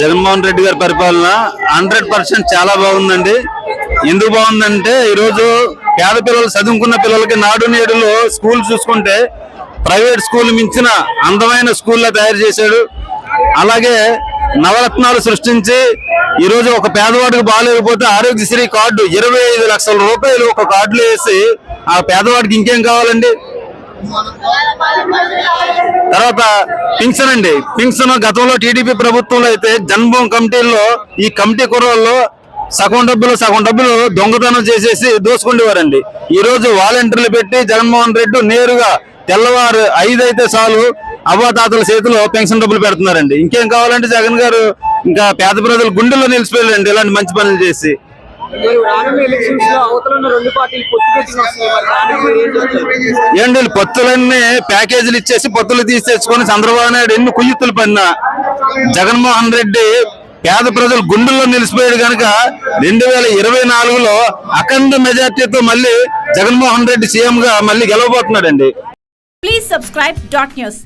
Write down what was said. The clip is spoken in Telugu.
జగన్మోహన్ రెడ్డి గారి పరిపాలన హండ్రెడ్ పర్సెంట్ చాలా బాగుందండి. ఎందుకు బాగుందంటే ఈరోజు పేద పిల్లలు చదువుకున్న పిల్లలకి నాడు నేడులో స్కూల్ చూసుకుంటే ప్రైవేట్ స్కూల్ మించిన అందమైన స్కూల్లో తయారు చేశాడు. అలాగే నవరత్నాలు సృష్టించి ఈరోజు ఒక పేదవాడికి బాగాలేకపోతే ఆరోగ్యశ్రీ కార్డు ఇరవై ఐదు లక్షల రూపాయలు ఒక కార్డులో వేసి ఆ పేదవాడికి ఇంకేం కావాలండి? తర్వాత పింఛన్ అండి. పింఛన్ గతంలో టీడీపీ ప్రభుత్వంలో అయితే జన్మభూమి కమిటీల్లో ఈ కమిటీ కుర్రోళ్ళు సగం డబ్బులు సగం డబ్బులు దొంగతనం చేసేసి దోసుకుండేవారండి. ఈ రోజు వాలంటీర్లు పెట్టి జగన్మోహన్ రెడ్డి నేరుగా తెల్లవారు ఐదు అయితే చాలు అవ్వాతాతల చేతిలో పెన్షన్ డబ్బులు పెడుతున్నారండి. ఇంకేం కావాలంటే జగన్ గారు ఇంకా పేద ప్రజలు గుండెల్లో నిలిచిపోయారండి ఇలాంటి మంచి పనులు చేసి. మరి రానున్న ఎలక్షన్స్లో అవతల ఉన్న రెండు పార్టీలు పొత్తు పెట్టుకుని వస్తున్నాయి మరి దానికి మీరు ఏం చెప్తారు? ఏంటి పొత్తులన్నీ ప్యాకేజీలు ఇచ్చేసి పొత్తులు తీసేసుకొని చంద్రబాబు నాయుడు ఎన్ని కుయ్యత్తులు పడినా జగన్మోహన్ రెడ్డి పేద ప్రజలు గుండెల్లో నిలిచిపోయాడు కనుక రెండు వేల ఇరవై నాలుగులో అఖండ మెజార్టీతో మళ్ళీ జగన్మోహన్ రెడ్డి సీఎం గా మళ్ళీ గెలవబోతున్నాడండి Please subscribe dot news.